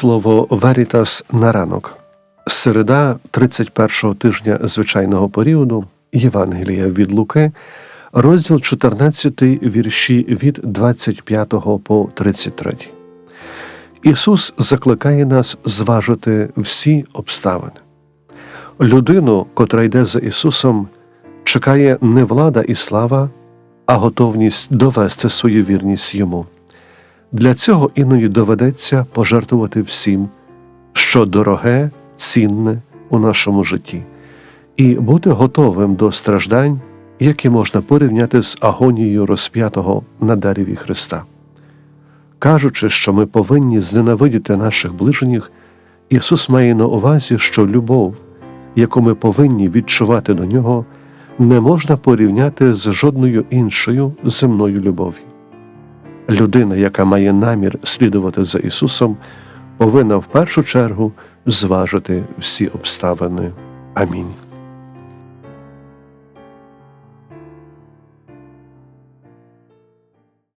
Слово Верітас на ранок. Середа 31-го тижня звичайного періоду Євангелія від Луки, розділ 14, вірші від 25 по 33. Ісус закликає нас зважити всі обставини. Людину, котра йде за Ісусом, чекає не влада і слава, а готовність довести свою вірність йому. Для цього іноді доведеться пожертвувати всім, що дороге, цінне у нашому житті, і бути готовим до страждань, які можна порівняти з агонією розп'ятого на дереві Христа. Кажучи, що ми повинні зненавидіти наших ближніх, Ісус має на увазі, що любов, яку ми повинні відчувати до Нього, не можна порівняти з жодною іншою земною любов'ю. Людина, яка має намір слідувати за Ісусом, повинна в першу чергу зважити всі обставини. Амінь.